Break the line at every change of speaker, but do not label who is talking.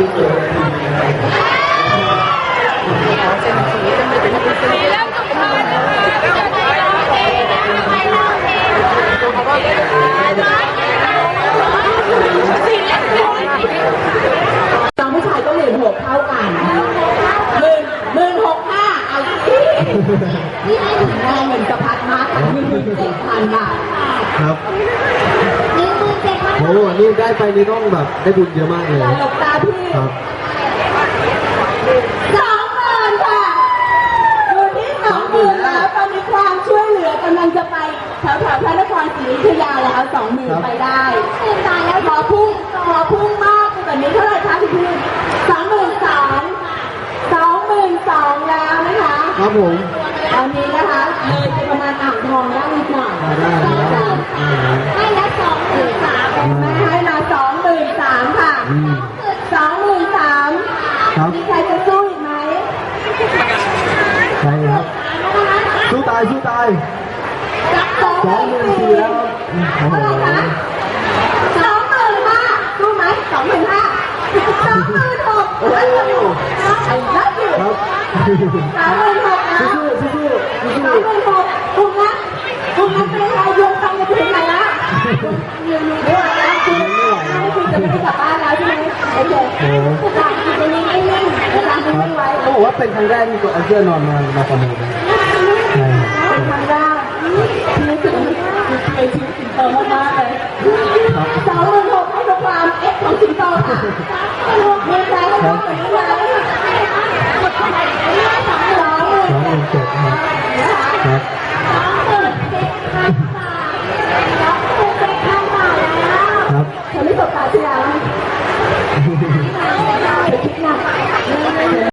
น้อผู้ชายก็ห็นหกเท่ากันหมื่นหมื่นหกห้าเอาที่ถึงแรงเหมือนจะพัดมากหนึ่งหมื่นเจ็ดพันบาท
ครับ
เจ็ดพัน
โอ้นี่ได้ไปนี่ต้องแบบได้บุญเยอะมากเลย
อย่าหลบตาพี่
ครับ
สองหมื่นค่ะอยู่ที่สองหมื่นแล้วตอนนี้ความช่วยเหลือกำลังจะไปแถวแถวๆพระนครศรีอยุธยาแล้วสองหมื่นไปได้
หมื่นบาทแล้ว
ขอพุ่งขอพุ่งมากไปกว่านี้เท่าไหร่คะพี่พี่สองหมื่นสองสองหมื่นสองแล้วนะคะ
ครับผม
ตอนนี้นะคะเลยาย
สู้
ตายส
อง
หมื่นสี่แล้วครับโอ้โห
เท่าไหร่คะสองหมื่นห้าสู้ไหมสองหมื่นห้าสองหมื่นหก
โอ้โห
ไอ้รักอยู่สามหมื่นหกนะ
สู้สู้สู้สู้
สามหมื่นหกคุณนะคุณนะเป็นอะไรโยงตังค์ไปถึงไหนละอยู่อยู่ด้วยนะคุณคุณจะไม่ได้กลับบ้านแล้วใช่ไหมโอเค
โอ้โห
ตามคุณจะนิ่งๆนิ่งๆไม่ไหว
เขาบอกว่าเป็นครั้งแรกที่ตัวอาเสื้อนอนมามาประมูล ตมาก
เลยสองหมื่นหกให้ทุความเอ็กของสิงโตค่ะรวมเงินใจให้หมือนกันสองหมื่นเจ็นะคะ